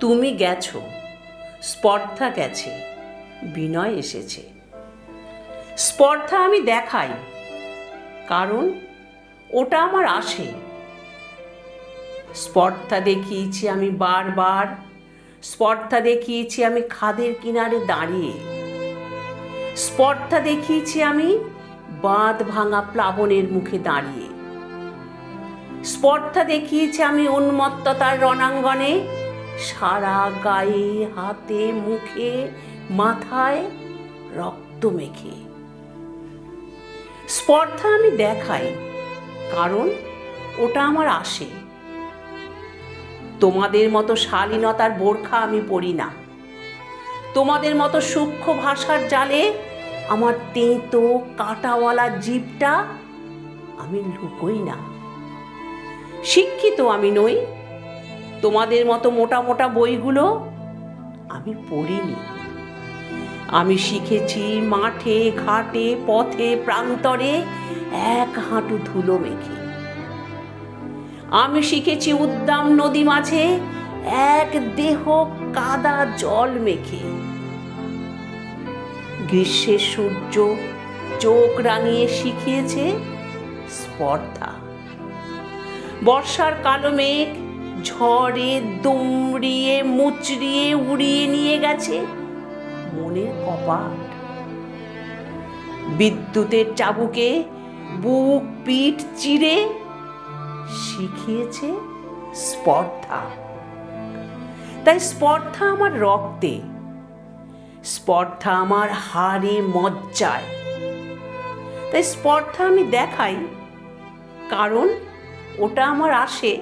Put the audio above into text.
তুমি গেছো। স্পর্ধা গেছে। বিনয় এসেছে। স্পর্ধা আমি দেখাই। কারণ ওটা আমার আসে। স্পর্ধা দেখিয়েছি আমি বারবার। স্পর্ধা দেখিয়েছি আমি খাদের কিনারে দাঁড়িয়ে। স্পর্ধা দেখিয়েছি আমি বাঁধ ভাঙা প্লাবনের মুখে দাঁড়িয়ে। স্পর্ধা দেখিয়েছি আমি উন্মত্ততার রণাঙ্গনে। সারা গায়ে, হাতে, মুখে, মাথায় রক্ত মেখে। স্পর্ধা আমি দেখাই, কারণ ওটা আমার আসে। তোমাদের মতো শালীনতার বোরখা আমি পড়ি না। তোমাদের মতো সূক্ষ্ম ভাষার জালে আমার তেঁতো, কাঁটাওয়ালা জীবটা আমি লুকোই না। শিক্ষিত আমি নই তোমাদের মতো মোটা মোটা বইগুলো আমি পড়িনি। আমি শিখেছি মাঠে, ঘাটে, পথে, প্রান্তরে এক হাঁটু ধুলো মেখে। আমি শিখেছি উদ্দাম নদী মাঝে এক দেহ কাদা জল মেখে। গ্রীষ্মের সূর্য চোখ রাঙিয়ে শিখিয়েছে স্পর্ধা। বর্ষার কালো মেঘ ঝড়ে, দুমড়িয়ে, মুচড়িয়ে, উড়িয়ে নিয়ে গেছে মনের কপাট। বিদ্যুতের চাবুকে বুক পিঠ চিরে শিখিয়েছে স্পর্ধা। তাই স্পর্ধা আমার রক্তে, স্পর্ধা আমার হাড়ে মজ্জায়। তাই স্পর্ধা আমি দেখাই, কারণ ওটা আমার আসে